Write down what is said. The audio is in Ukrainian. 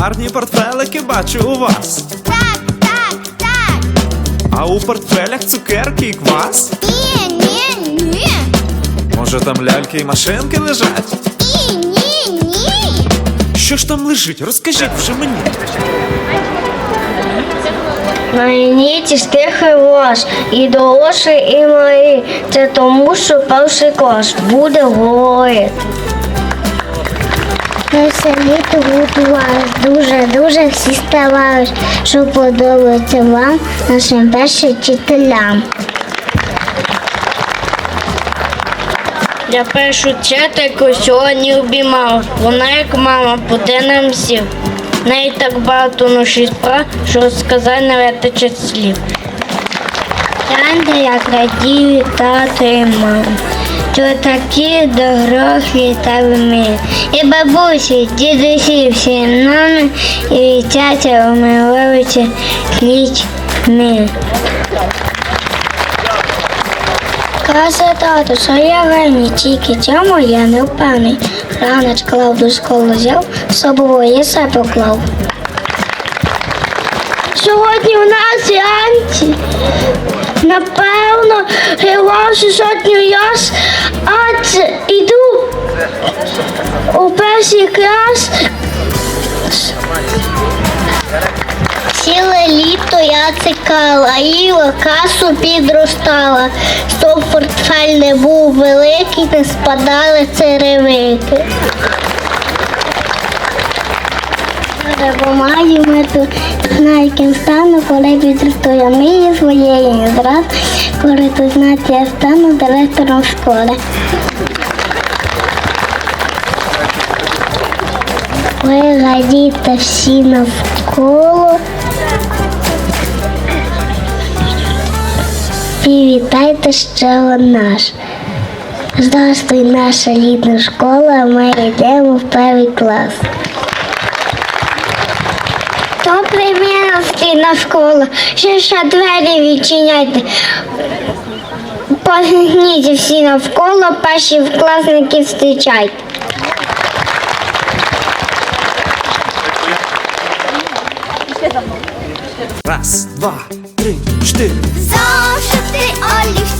Гарні портфелики бачу у вас. Так, так, так. А у портфелях цукерки і квас? Ні, ні, ні. Може там ляльки і машинки лежать? Ні, ні, ні. Що ж там лежить? Розкажіть вже мені. Мені тістихи ваш, і дорослі, і мої. Це тому, що перший клас буде говорити. Ми все літо готувались, дуже-дуже всі старались, щоб подобається вам, нашим першим вчителям. Я першу вчительку сьогодні обіймав. Вона як мама, буде нам всім. В неї так багато ноші справ, що розказати не вистачить слів. Гляньте, як радіють тато і мама. Що такі дорослі та вмілі. І бабусі, дідусі, всі нами і тятя умилуються кліч ми. Каже тато, що я геній, тільки цьому я не впевнений. Ранеч клав до школи взяв, собою і все поклав. Сьогодні у нас Янці. Напевно, вашу сотню яс, а це іду у перший клас. Ціле літо я цикала, їла касу підростала. Щоб портфель не був великий, не спадали черевики. Допомагаю мету, на яким стану, коли підросту я мрію своєї не зраз, коли тут знати я стану директором школи. Ви радіте всі навколо. Привітайте ще наш. Здравствуй, наша рідна школа, ми йдемо в перший клас. Добрий на школа, ще ще двері відчиняйте. Погніть всі навколо, перші класники зустрічайте. Раз, два, три, чотири. Зошити олівці,